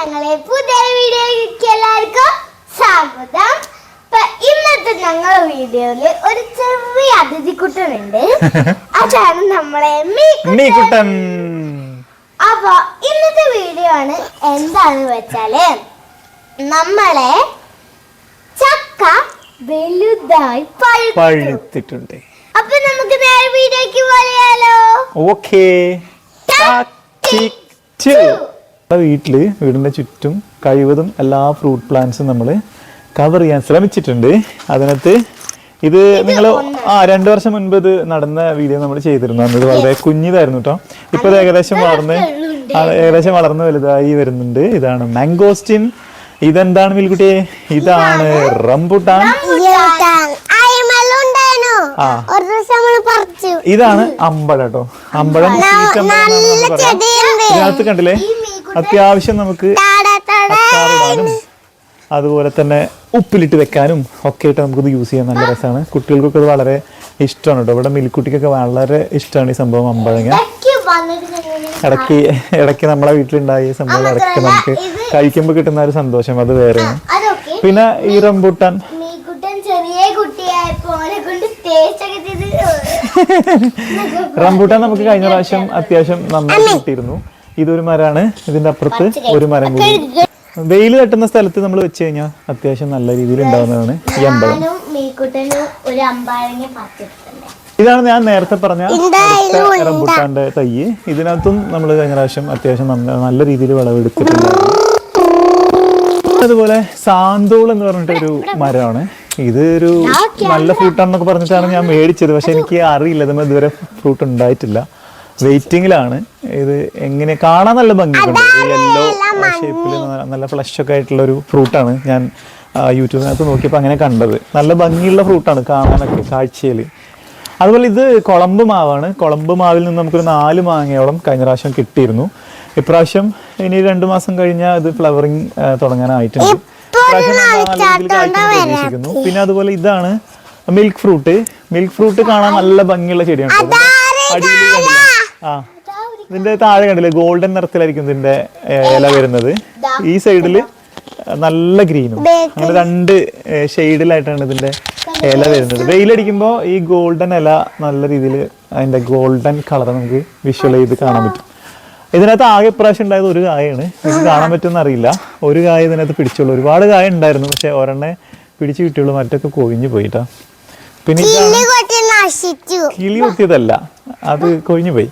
ഞങ്ങളെ പുതിയ വീഡിയോയിലേക്ക് എല്ലാവർക്കും സ്വാഗതം. ഇന്നത്തെ ഞങ്ങളുടെ വീഡിയോയിൽ ഒരു ചെറിയ അതിഥി കുട്ടനുണ്ട് അതാണ് നമ്മളെ മീക്കുട്ടൻ. അപ്പൊ ഇന്നത്തെ വീഡിയോ ആണ് എന്താന്ന് വെച്ചാൽ നമ്മളെ ചക്ക വലുതായി പഴുത്തു പഴുത്തിട്ടുണ്ട്. അപ്പൊ നമുക്ക് നേരെ വീഡിയോക്ക് പോയാലോ? ഓക്കേ വീട്ടിൽ വീടിന്റെ ചുറ്റും കഴിവതും എല്ലാ ഫ്രൂട്ട് പ്ലാന്റ്സും നമ്മൾ കവർ ചെയ്യാൻ ശ്രമിച്ചിട്ടുണ്ട്. അതിനകത്ത് ഇത് നിങ്ങൾ ആ രണ്ടു വർഷം മുൻപ് ഇത് നടന്ന വീഡിയോ നമ്മൾ ചെയ്തിരുന്നു. അന്ന് ഇത് വളരെ കുഞ്ഞിതായിരുന്നു കേട്ടോ ഇപ്പൊ ഇത് ഏകദേശം വളർന്ന് ഏകദേശം വളർന്ന് വലുതായി വരുന്നുണ്ട്. ഇതാണ് മാംഗോസ്റ്റിൻ ഇതെന്താണ് മിൽക്കുട്ടിയെ? ഇതാണ് റംബുട്ടാൻ. ഇതാണ് അമ്പഴം കേട്ടോ അമ്പഴം. ഇതിനകത്ത് കണ്ടില്ലേ? അത്യാവശ്യം നമുക്ക് അച്ചാറിടാനും അതുപോലെ തന്നെ ഉപ്പിലിട്ട് വെക്കാനും ഒക്കെ ആയിട്ട് നമുക്കിത് യൂസ് ചെയ്യാൻ നല്ല രസമാണ്. കുട്ടികൾക്കൊക്കെ ഇത് വളരെ ഇഷ്ടമാണ് കേട്ടോ. ഇവിടെ മിൽക്കുട്ടിക്കൊക്കെ വളരെ ഇഷ്ടമാണ് ഈ സംഭവം അമ്പഴങ്ങ. ഇടയ്ക്ക് ഇടയ്ക്ക് നമ്മളെ വീട്ടിലുണ്ടായ ഈ സംഭവം ഇടയ്ക്ക് നമുക്ക് കഴിക്കുമ്പോൾ കിട്ടുന്ന ഒരു സന്തോഷം അത് വേറെയാണ്. പിന്നെ ഈ റംബൂട്ടാൻ. റംബൂട്ടാൻ നമുക്ക് കഴിഞ്ഞ പ്രാവശ്യം അത്യാവശ്യം നന്നായി കിട്ടിയിരുന്നു. ഇതൊരു മരമാണ് ഇതിന്റെ അപ്പുറത്ത് ഒരു മരം കൂടി. വെയിൽ തട്ടുന്ന സ്ഥലത്ത് നമ്മൾ വെച്ച് കഴിഞ്ഞാൽ അത്യാവശ്യം നല്ല രീതിയിൽ ഉണ്ടാവുന്നതാണ് ഈ അമ്പലം. ഇതാണ് ഞാൻ നേരത്തെ പറഞ്ഞ റംബുട്ടാന്റെ തയ്യ്. തൈ ഇതിനകത്തും നമ്മൾ കഴിഞ്ഞ പ്രാവശ്യം അത്യാവശ്യം നല്ല നല്ല രീതിയിൽ വിളവെടുത്തിട്ടുണ്ടായിരുന്നു അതുപോലെ സാന്തോൾ എന്ന് പറഞ്ഞിട്ട് ഒരു മരമാണ്. ഇത് ഒരു നല്ല ഫ്രൂട്ടാണെന്നൊക്കെ പറഞ്ഞിട്ടാണ് ഞാൻ മേടിച്ചത്. പക്ഷെ എനിക്ക് അറിയില്ല. ഇതുവരെ ഫ്രൂട്ട് ഉണ്ടായിട്ടില്ല. വെയിറ്റിംഗിലാണ് ഇത് എങ്ങനെ കാണാൻ നല്ല ഭംഗിയുണ്ട്. യെല്ലോ ഷേപ്പിൽ നല്ല ഫ്ലഷ് ഒക്കെ ആയിട്ടുള്ള ഒരു ഫ്രൂട്ടാണ് ഞാൻ യൂട്യൂബിനകത്ത് നോക്കിയപ്പോൾ അങ്ങനെ കണ്ടത്. നല്ല ഭംഗിയുള്ള ഫ്രൂട്ടാണ് കാണാനൊക്കെ കാഴ്ചയിൽ അതുപോലെ ഇത് കുളമ്പ് മാവാണ്. കുളമ്പ് മാവിൽ നിന്ന് നമുക്കൊരു നാല് മാങ്ങയോളം കഴിഞ്ഞ പ്രാവശ്യം കിട്ടിയിരുന്നു. ഇപ്രാവശ്യം ഇനി രണ്ടു മാസം കഴിഞ്ഞാൽ ഇത് ഫ്ലവറിങ് തുടങ്ങാനായിട്ടുണ്ട്. പ്രതീക്ഷിക്കുന്നു പിന്നെ അതുപോലെ ഇതാണ് മിൽക്ക് ഫ്രൂട്ട് മിൽക്ക് ഫ്രൂട്ട് കാണാൻ നല്ല ഭംഗിയുള്ള ചെടിയാണ്. അടിയിൽ? ആ. ഇതിന്റെ താഴെ കണ്ടില്ലേ ഗോൾഡൻ നിറത്തിലായിരിക്കും ഇതിന്റെ ഇല വരുന്നത്. ഈ സൈഡിൽ നല്ല ഗ്രീനും അങ്ങനെ രണ്ട് ഷെയ്ഡിലായിട്ടാണ് ഇതിന്റെ ഇല വരുന്നത്. വെയിലടിക്കുമ്പോൾ ഈ ഗോൾഡൻ ഇല നല്ല രീതിയിൽ അതിന്റെ ഗോൾഡൻ കളർ നമുക്ക് വിഷ്വൽ ചെയ്ത് കാണാൻ പറ്റും. ഇതിനകത്ത് ആകെ ഇപ്രാവശ്യം ഉണ്ടായത് ഒരു കായാണ് ഇത് കാണാൻ പറ്റുമെന്ന് അറിയില്ല. ഒരു കായ ഇതിനകത്ത് പിടിച്ചുള്ളൂ. ഒരുപാട് കായ ഉണ്ടായിരുന്നു പക്ഷെ ഒരെണ്ണെ പിടിച്ചു കിട്ടിയുള്ളൂ. മറ്റൊക്കെ കൊഴിഞ്ഞു പോയിട്ടാ. പിന്നെ കിളി കൊത്തിയതല്ല. അത് കൊഴിഞ്ഞു പോയി.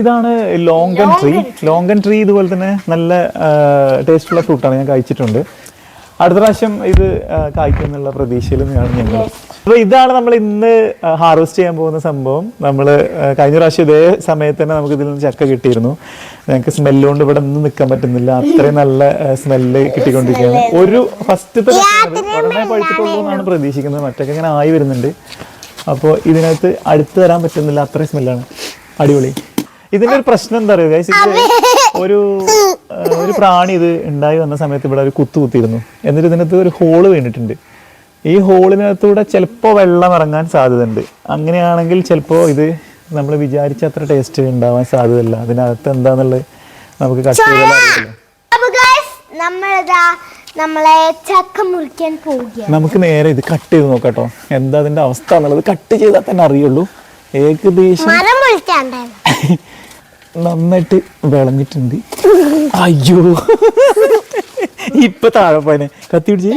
ഇതാണ് ലോങ്കൻ ട്രീ ലോങ്കൻ ട്രീ ഇതുപോലെ തന്നെ നല്ല ടേസ്റ്റുള്ള ഫ്രൂട്ടാണ് ഞാൻ കഴിച്ചിട്ടുണ്ട്. അടുത്ത പ്രാവശ്യം ഇത് കായ്ക്കും എന്നുള്ള പ്രതീക്ഷയിൽ നിന്നാണ് ഞങ്ങൾ അപ്പോൾ ഇതാണ് നമ്മൾ ഇന്ന് ഹാർവെസ്റ്റ് ചെയ്യാൻ പോകുന്ന സംഭവം. നമ്മൾ കഴിഞ്ഞ പ്രാവശ്യം ഇതേ സമയത്ത് തന്നെ നമുക്ക് ഇതിൽ നിന്ന് ചക്ക കിട്ടിയിരുന്നു. ഞങ്ങൾക്ക് സ്മെല്ല് കൊണ്ട് ഇവിടെ ഒന്നും നിൽക്കാൻ പറ്റുന്നില്ല. അത്രയും നല്ല സ്മെല്ല് കിട്ടിക്കൊണ്ടിരിക്കുകയാണ്. ഒരു ഫസ്റ്റത്തെ ഉടനെ പഴുത്തിട്ടുള്ളൂ എന്നാണ് പ്രതീക്ഷിക്കുന്നത്. മറ്റൊക്കെ ഇങ്ങനെ ആയി വരുന്നുണ്ട്. അപ്പോൾ ഇതിനകത്ത് അടുത്ത് വരാൻ പറ്റുന്നില്ല. അത്രയും സ്മെല്ലാണ് അടിപൊളി. ഇതിന്റെ ഒരു പ്രശ്നം എന്താ പറയുക? ഒരു ഒരു പ്രാണി ഇത് ഉണ്ടായി വന്ന സമയത്ത് ഇവിടെ ഒരു കുത്തു കുത്തിയിരുന്നു. എന്നിട്ട് ഇതിനകത്ത് ഒരു ഹോൾ വീണിട്ടുണ്ട്. ഈ ഹോളിനകത്തൂടെ ചിലപ്പോൾ വെള്ളം ഇറങ്ങാൻ സാധ്യതയുണ്ട്. അങ്ങനെയാണെങ്കിൽ ചിലപ്പോൾ ഇത് നമ്മൾ വിചാരിച്ച അത്ര ടേസ്റ്റ് ഉണ്ടാവാൻ സാധ്യതയില്ല. അതിനകത്ത് എന്താന്നുള്ളത് നമുക്ക് കട്ട് നമ്മളെ ചക്ക മുറിക്കാൻ നമുക്ക് നേരെ ഇത് കട്ട് ചെയ്ത് നോക്കാട്ടോ. എന്താ അതിന്റെ അവസ്ഥ എന്നുള്ളത് കട്ട് ചെയ്താൽ തന്നെ അറിയുള്ളൂ. ഏകദേശം നന്നായിട്ട് വിളഞ്ഞിട്ടുണ്ട്. അയ്യോ. ഇപ്പൊ താഴെ പോയനെ. കത്തി പിടിച്ച്.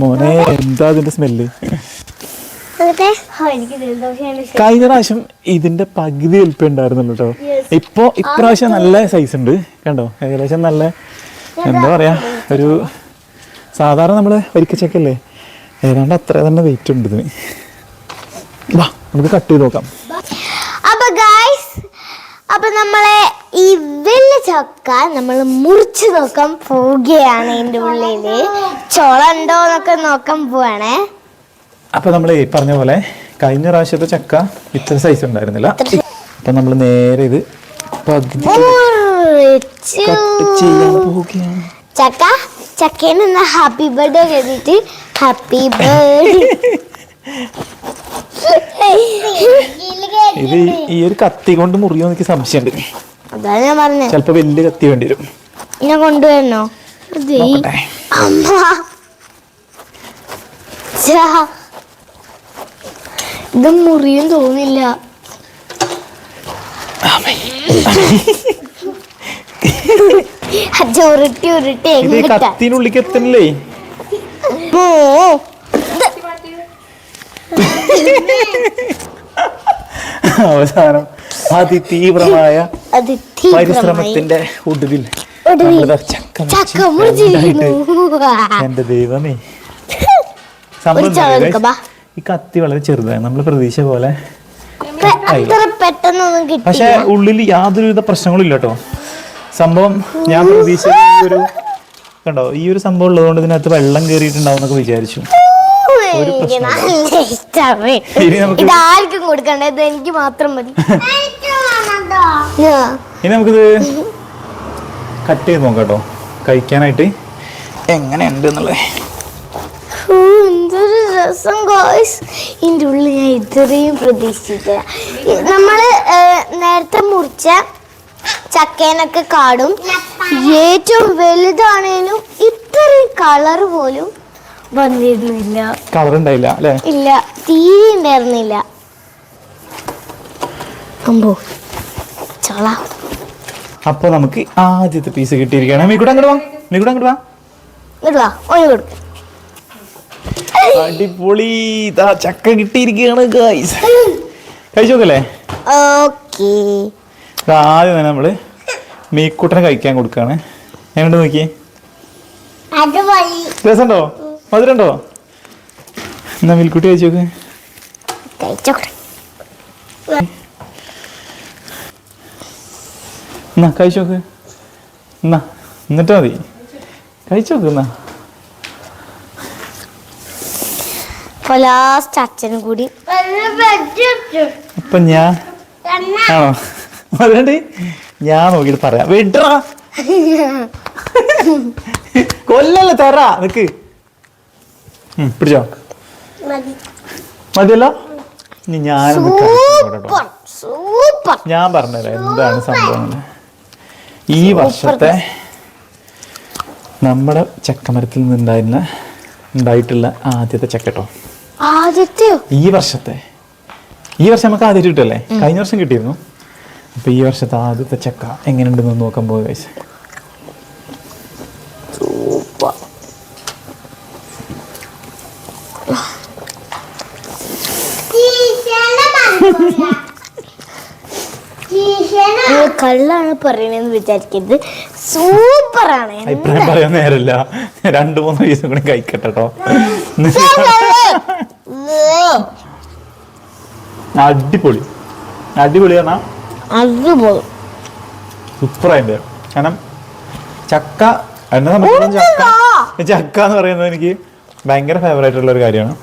മോനെ എന്താ അതിന്റെ സ്മെല്ല്? കഴിഞ്ഞ പ്രാവശ്യം ഇതിന്റെ പകുതി വലിപ്പം ഉണ്ടായിരുന്നല്ലോ കേട്ടോ. ഇപ്പൊ ഇപ്രാവശ്യം നല്ല സൈസ് ഉണ്ട്. കണ്ടോ? ഏകദേശം നല്ല എന്താ പറയാ ഒരു സാധാരണ നമ്മൾ വരിക്കച്ചക്കല്ലേ ഏതാണ്ട് അത്ര തന്നെ വെയിറ്റ് ഉണ്ട് ഇതിന്. വാ നമുക്ക് കട്ട് ചെയ്ത് നോക്കാം. അപ്പൊ ഗൈസ് അപ്പൊ നമ്മളെ ഈ വലിയ ചക്ക നമ്മൾ മുറിച്ച് നോക്കാൻ പോവുകയാണ് ഇതിന്റെ ഉള്ളിൽ. ചോള ഉണ്ടോ എന്നൊക്കെ നോക്കാൻ പോവാണേ. അപ്പൊ നമ്മൾ ഈ പറഞ്ഞ പോലെ കഴിഞ്ഞ പ്രാവശ്യത്തെ ചക്ക ഇത്ര സൈസ് ഉണ്ടായിരുന്നില്ല. അപ്പൊ നമ്മൾ നേരെ ഇത് പകുതി കട്ട് ചെയ്യാൻ പോവുകയാണ്. ചക്ക ചക്കയിൽ നിന്ന് ഹാപ്പി ബർത്ത്ഡേ എഴുതിയിട്ട് ഹാപ്പി ബർത്ത് ഇത് ഈ- ഒരു കത്തി കൊണ്ട് മുറിയോ എനിക്ക് സംശയമുണ്ട്. അതാണ് ഞാൻ പറഞ്ഞത് ചിലപ്പോ വലിയ കത്തി വേണ്ടി വരും. ഞാൻ കൊണ്ടുവരണോ. ഇത് മുറിയും തോന്നില്ല. ഉരുട്ടി ഉരുട്ടി ഇത് ഈ കത്തിനുള്ളിക്ക് എത്തണില്ലേ? അവസാനം അതിതീവ്രമായ പരിശ്രമത്തിന്റെ ഒടുവിൽ എന്റെ ദൈവമേ. സംഭവം? ഈ കത്തി വളരെ ചെറുതാണ്. നമ്മൾ പ്രതീക്ഷ പോലെ പക്ഷെ ഉള്ളിൽ യാതൊരുവിധ പ്രശ്നങ്ങളും ഇല്ല കേട്ടോ. സംഭവം ഞാൻ പ്രതീക്ഷിച്ച ഈ ഒരു കണ്ടോ ഈ ഒരു സംഭവം ഉള്ളതുകൊണ്ട് ഇതിനകത്ത് വെള്ളം കയറിയിട്ടുണ്ടാവും എന്നൊക്കെ വിചാരിച്ചു. ഒരു എനിക്ക് പ്രശ്നവുമില്ല. നല്ല ഇഷ്ടമാണ്. ഇനി നമുക്ക് ഇത് ആർക്കും കൊടുക്കണ്ട ഇത് എനിക്ക് മാത്രം മതി. ആ. ഇനി നമുക്കിത് കട്ട് ചെയ്ത് നോക്കാം കേട്ടോ. കഴിക്കാനായിട്ട് എങ്ങനെയുണ്ട് എന്നുള്ളത്. ഹൂ, എന്തൊരു രസം ഗോയ്സ് ഇതിന്റെ ഉള്ളിൽ ഞാൻ ഇത്രയും പ്രതീക്ഷിച്ചില്ല നമ്മൾ ഏ, നേരത്തെ മുറിച്ച ചക്കേനൊക്കെ കാടും. ഏറ്റവും വലുതാണേലും ഇത്രയും കളർ പോലും വന്നിരുന്നില്ല. കളർ ഉണ്ടായില്ല അല്ലേ? ഇല്ല തീരെ ഉണ്ടായിരുന്നില്ല. അമ്പോ ചോള. അപ്പൊ നമുക്ക് ആദ്യത്തെ പീസ് കിട്ടിയിരിക്കുകയാണ്. മീക്കൂടെ അങ്ങോട്ട് വാ മീക്കൂടെ അങ്ങോട്ട് വാ. ഇങ്ങോട്ട് വാ ഓന് കൊടുക്ക. അടിപൊളി. ചക്ക കിട്ടിയിരിക്കുകയാണ് ഗൈസ് കഴിച്ചു നോക്കല്ലേ? ഓക്കേ ആദ്യം തന്നെ നമ്മൾ മീക്കൂട്ടനെ കഴിക്കാൻ കൊടുക്കാണ്. എങ്ങോട്ട് നോക്കി? രസമുണ്ടോ? മധുരണ്ടോ എന്നാ മിൽക്കുട്ടി കഴിച്ചു നോക്ക്. എന്നാ കഴിച്ചു നോക്ക്. എന്നാ എന്നിട്ട് മതി. കഴിച്ചു നോക്ക് എന്നാ. ലാസ്റ്റ് അച്ഛനും കൂടി. അപ്പൊ ഞാൻ ആണോ? മധുരണ്ട് ഞാൻ നോക്കിയിട്ട് പറയാം. വിട്രാ. കൊല്ലല്ലേ തരാ നിക്ക്. പിടിച്ചോ. മതിയല്ലോ? ഇനി സൂപ്പർ. ഞാൻ പറഞ്ഞുതരാം എന്താണ് സംഭവം ഈ വർഷത്തെ നമ്മുടെ ചക്കമരത്തിൽ നിന്നുണ്ടായിരുന്ന ഉണ്ടായിട്ടുള്ള ആദ്യത്തെ ചക്കട്ടോ ആദ്യത്തെ ഈ വർഷത്തെ. ഈ വർഷം നമുക്ക് ആദ്യമായിട്ട് കിട്ടല്ലേ കഴിഞ്ഞ വർഷം കിട്ടിയിരുന്നു. അപ്പൊ ഈ വർഷത്തെ ആദ്യത്തെ ചക്ക എങ്ങനെയുണ്ടെന്ന് നോക്കാൻ പോകുക കഴിച്ചു കള്ളാണ് പറയണെന്ന് വിചാരിക്കരുത്. സൂപ്പറാണ്. അഭിപ്രായം പറയാൻ നേരല്ല രണ്ടു മൂന്ന് ദിവസം കൂടി കഴിക്കട്ടോ അടിപൊളി. അടിപൊളി അടിപൊളി സൂപ്പറായിട്ട് കാരണം ചക്ക എന്നെ സംബന്ധിച്ചിടത്തോളം ചക്ക ചക്ക എന്ന് പറയുന്നത് എനിക്ക് ഭയങ്കര ഫേവറേറ്റ് ഉള്ള ഒരു കാര്യമാണ്.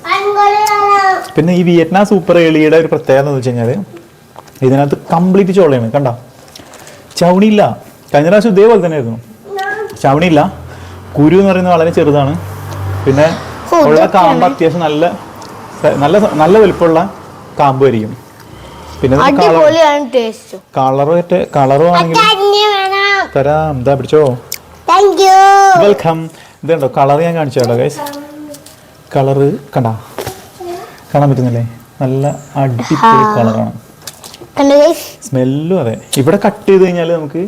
പിന്നെ ഈ വിയറ്റ്നാം സൂപ്പർ എളിയുടെ ഒരു പ്രത്യേകത എന്ന് വെച്ച് കഴിഞ്ഞാൽ ഇതിനകത്ത് കംപ്ലീറ്റ് ചോളയാണ് കണ്ട? ചവണിയില്ല കഴിഞ്ഞ പ്രാവശ്യം ഇതേപോലെ തന്നെ ആയിരുന്നു. ചവണിയില്ല കുരു എന്ന് പറയുന്നത് വളരെ ചെറുതാണ്. പിന്നെ ഉള്ള കാമ്പ് അത്യാവശ്യം നല്ല നല്ല നല്ല വലുപ്പമുള്ള കാമ്പ് ആയിരിക്കും. പിന്നെ കളർ അടിപൊളിയാണ് ടേസ്റ്റ് കളറ് കളറും ആണെങ്കിൽ തരാം. എന്താ പിടിച്ചോ? വെൽക്കം ഇതുണ്ടോ? കളർ ഞാൻ കാണിച്ചു ഗൈസ് കളറ് കണ്ട? കാണാൻ പറ്റുന്നില്ലേ? നല്ല അടിപൊളി കളറാണ് സ്മെല്ലും അതെ. ഇവിടെ കട്ട് ചെയ്ത് കഴിഞ്ഞാൽ നമുക്ക്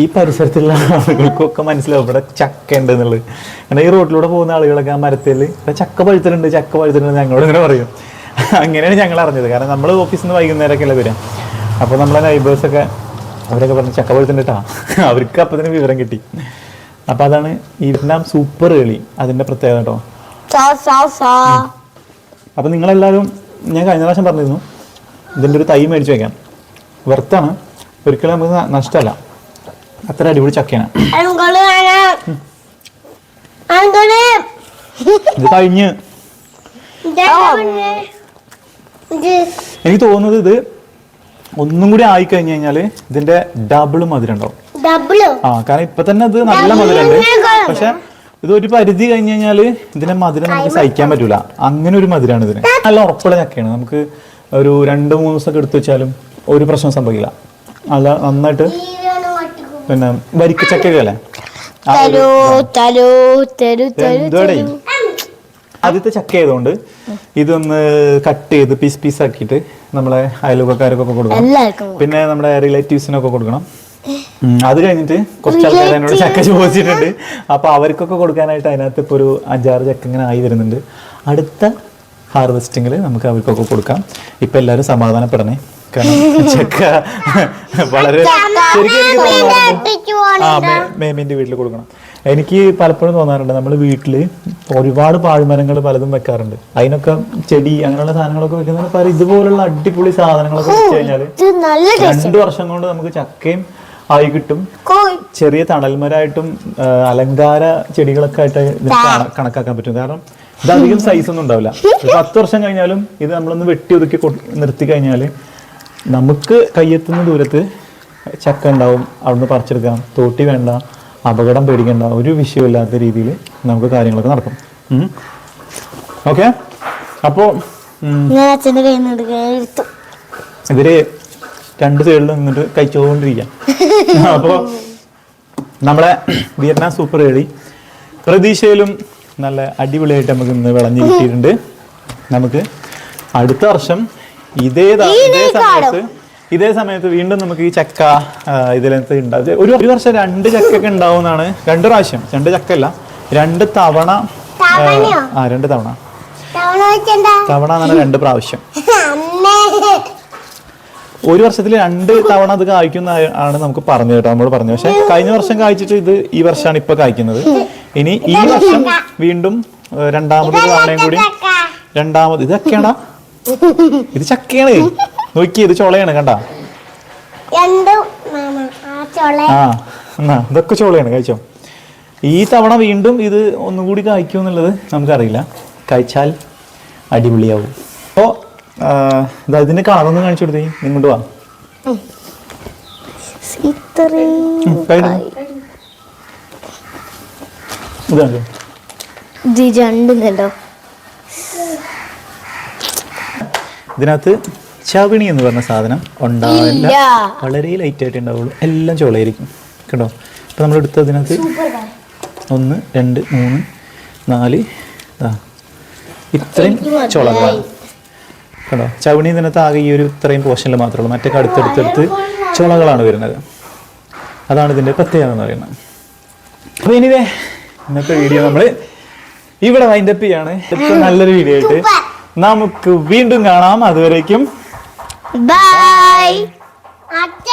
ഈ പരിസരത്തുള്ള ആളുകൾക്കൊക്കെ മനസ്സിലാവും. ഇവിടെ ചക്ക ഉണ്ട് എന്നുള്ളത് കാരണം ഈ റോഡിലൂടെ പോകുന്ന ആളുകളൊക്കെ ആ മരത്തിൽ ചക്ക പഴുത്തിട്ടുണ്ട് ചക്ക പഴുത്തിട്ടുണ്ട് ഞങ്ങളോട് ഇങ്ങനെ പറയും. അങ്ങനെയാണ് ഞങ്ങൾ അറിഞ്ഞത്. കാരണം നമ്മൾ ഓഫീസിൽ നിന്ന് വൈകുന്നേരമൊക്കെ അല്ലേ വരാം അപ്പോൾ നമ്മളെ നൈബേഴ്സൊക്കെ അവരൊക്കെ പറഞ്ഞ് ചക്ക പഴുത്തിട്ടുണ്ട് കേട്ടാ അവർക്ക് അപ്പം തന്നെ വിവരം കിട്ടി. അപ്പോൾ അതാണ് ഈ വിയറ്റ്നാം സൂപ്പർ കളി. അതിന്റെ പ്രത്യേകത കേട്ടോ. അപ്പം നിങ്ങളെല്ലാവരും ഞാൻ കഴിഞ്ഞ പ്രാവശ്യം പറഞ്ഞിരുന്നു. ഇതിന്റെ ഒരു തൈ മേടിച്ച് വെക്കാം. വെറുത്താണ് ഒരിക്കലും നമുക്ക് നഷ്ടമല്ല. അത്ര അടിപൊളി ചക്കയാണ്. ഇത് കഴിഞ്ഞ്. എനിക്ക് തോന്നുന്നത് ഇത് ഒന്നും കൂടി ആയി കഴിഞ്ഞു കഴിഞ്ഞാൽ ഇതിന്റെ ഡബിൾ മധുരം ഉണ്ടാവും ആ കാരണം ഇപ്പൊ തന്നെ ഇത് നല്ല മധുരമുണ്ട്. പക്ഷെ ഇത് ഒരു പരിധി കഴിഞ്ഞു കഴിഞ്ഞാൽ ഇതിന്റെ മധുരം നമുക്ക് സഹിക്കാൻ പറ്റൂല. അങ്ങനെ ഒരു മധുരമാണ് ഇതിന്. നല്ല ഉറപ്പുള്ള ചക്കയാണ്. നമുക്ക് ഒരു രണ്ട് മൂന്ന് ദിവസമൊക്കെ എടുത്തു വെച്ചാലും ഒരു പ്രശ്നം സംഭവിക്കില്ല. അല്ല നന്നായിട്ട് പിന്നെ എന്തുവാടേ? തരൂ ആദ്യത്തെ ചക്ക ആയതുകൊണ്ട് ഇതൊന്ന് കട്ട് ചെയ്ത് പീസ് പീസ് ആക്കിയിട്ട് നമ്മളെ അയൽവക്കാർക്കൊക്കെ കൊടുക്കണം. പിന്നെ നമ്മുടെ റിലേറ്റീവ്സിനൊക്കെ കൊടുക്കണം. അത് കഴിഞ്ഞിട്ട് കുറച്ച് ആൾക്കാർ എന്നോട് ചക്ക ചോദിച്ചിട്ടുണ്ട്. അപ്പൊ അവർക്കൊക്കെ കൊടുക്കാനായിട്ട് അതിനകത്ത് ഇപ്പോൾ ഒരു അഞ്ചാറ് ചക്ക ഇങ്ങനെ ആയി വരുന്നുണ്ട്. അടുത്ത ഹാർവെസ്റ്റിങ്ങിൽ നമുക്ക് അവർക്കൊക്കെ കൊടുക്കാം. ഇപ്പൊ എല്ലാവരും സമാധാനപ്പെടണേ. കാരണം ചക്ക. വളരെ ശരിക്കും എനിക്ക് ആ മേ- മേമിന്റെ വീട്ടിൽ കൊടുക്കണം. എനിക്ക് പലപ്പോഴും തോന്നാറുണ്ട് നമ്മൾ വീട്ടിൽ ഒരുപാട് പാഴ്മരങ്ങൾ പലതും വെക്കാറുണ്ട്. അതിനൊക്കെ ചെടി അങ്ങനെയുള്ള സാധനങ്ങളൊക്കെ വെക്കുന്നതിന് പകരം ഇതുപോലുള്ള അടിപൊളി സാധനങ്ങളൊക്കെ വെച്ച് കഴിഞ്ഞാൽ രണ്ട് വർഷം കൊണ്ട് നമുക്ക് ചക്കയും ആയി കിട്ടും. ചെറിയ തണൽമരായിട്ടും അലങ്കാര ചെടികളൊക്കെ ആയിട്ട് ഇതിന് കണക്കാക്കാൻ പറ്റും. കാരണം ഇത് അധികം സൈസ് ഒന്നും ഉണ്ടാവില്ല. പത്ത് വർഷം കഴിഞ്ഞാലും ഇത് നമ്മളൊന്ന് വെട്ടി ഒതുക്കി നിർത്തി കഴിഞ്ഞാൽ നമുക്ക് കയ്യെത്തുന്ന ദൂരത്ത് ചക്ക ഉണ്ടാവും അവിടുന്ന് പറിച്ചെടുക്കാം. തോട്ടി വേണ്ട അപകടം പേടിക്കേണ്ട ഒരു വിഷയമില്ലാത്ത രീതിയിൽ നമുക്ക് കാര്യങ്ങളൊക്കെ നടക്കും. ഓക്കെ അപ്പോ ഇതിൽ രണ്ട് സൈഡിൽ നിന്നിട്ട് കഴിച്ചുകൊണ്ടിരിക്കാം. അപ്പോൾ നമ്മളെ വിയറ്റ്നാം സൂപ്പർ കളി പ്രതീക്ഷയിലും നല്ല അടിപൊളിയായിട്ട് നമുക്ക് ഇന്ന് വിളഞ്ഞു കിട്ടിയിട്ടുണ്ട്. നമുക്ക് അടുത്ത വർഷം ഇതേ ഇതേ സമയത്ത് ഇതേ സമയത്ത് വീണ്ടും നമുക്ക് ഈ ചക്ക ആ, ഉണ്ടാവും ഒരു ഒരു വർഷം രണ്ട് ചക്കൊക്കെ ഉണ്ടാവുമെന്നാണ് രണ്ട് പ്രാവശ്യം. രണ്ട് ചക്കല്ല രണ്ട് തവണ ആ, രണ്ട് തവണ. തവണ എന്നാണ് രണ്ട് പ്രാവശ്യം. ഒരു വർഷത്തിൽ രണ്ട് തവണ അത് കായ്ക്കുന്ന ആണ് നമുക്ക് പറഞ്ഞു കേട്ടോ നമ്മൾ പറഞ്ഞു. പക്ഷെ കഴിഞ്ഞ വർഷം കായ്ച്ചിട്ട് ഇത് ഈ വർഷമാണ് ഇപ്പൊ കായ്ക്കുന്നത്. ഇനി ഈ വർഷം വീണ്ടും രണ്ടാമത് തവണയും കൂടി രണ്ടാമത് ഇതൊക്കെയാണോ? ഇത് ചക്കയാണ്. നോക്കി ഇത് ചോളയാണ് കണ്ട? രണ്ടും ആ എന്നാ ഇതൊക്കെ ചോളയാണ് കഴിച്ചോ. ഈ തവണ വീണ്ടും ഇത് ഒന്നുകൂടി കായ്ക്കും എന്നുള്ളത് നമുക്കറിയില്ല. കഴിച്ചാൽ അടിപൊളിയാവും. അപ്പോൾ ഇതിന്റെ കളറൊന്ന് കാണിച്ചു കൊടുത്തേ. ഇങ്ങോട്ട് വാ. ഇതാണ് ഇത് ഇതിനകത്ത് ചവിണി എന്ന് പറഞ്ഞ സാധനം ഉണ്ടാവില്ല. വളരെ ലൈറ്റ് ആയിട്ട് ഉണ്ടാവുള്ളൂ. എല്ലാം ചോളയായിരിക്കും കേട്ടോ? ഇപ്പൊ നമ്മൾ എടുത്തതിനകത്ത് ഒന്ന് രണ്ട് മൂന്ന് നാല് ഇത്രയും ചോളകളാണ് കേട്ടോ? ചവിണി ഇതിനകത്ത് ആകെ ഈ ഒരു ഇത്രയും പോർഷനിൽ മാത്രമേ ഉള്ളൂ. മറ്റൊക്കെ അടുത്തടുത്തടുത്ത് ചോളകളാണ് വരുന്നത്. അതാണ് ഇതിന്റെ പ്രത്യേകത എന്ന് പറയുന്നത്. അപ്പോൾ ഇനിവേ ഇന്നത്തെ വീഡിയോ നമ്മൾ ഇവിടെ വൈൻഡപ്പ് ചെയ്യാണ്. ഏറ്റവും നല്ലൊരു വീഡിയോ ആയിട്ട് നമുക്ക് വീണ്ടും കാണാം. അതുവരേക്കും ബൈ അച്ഛ.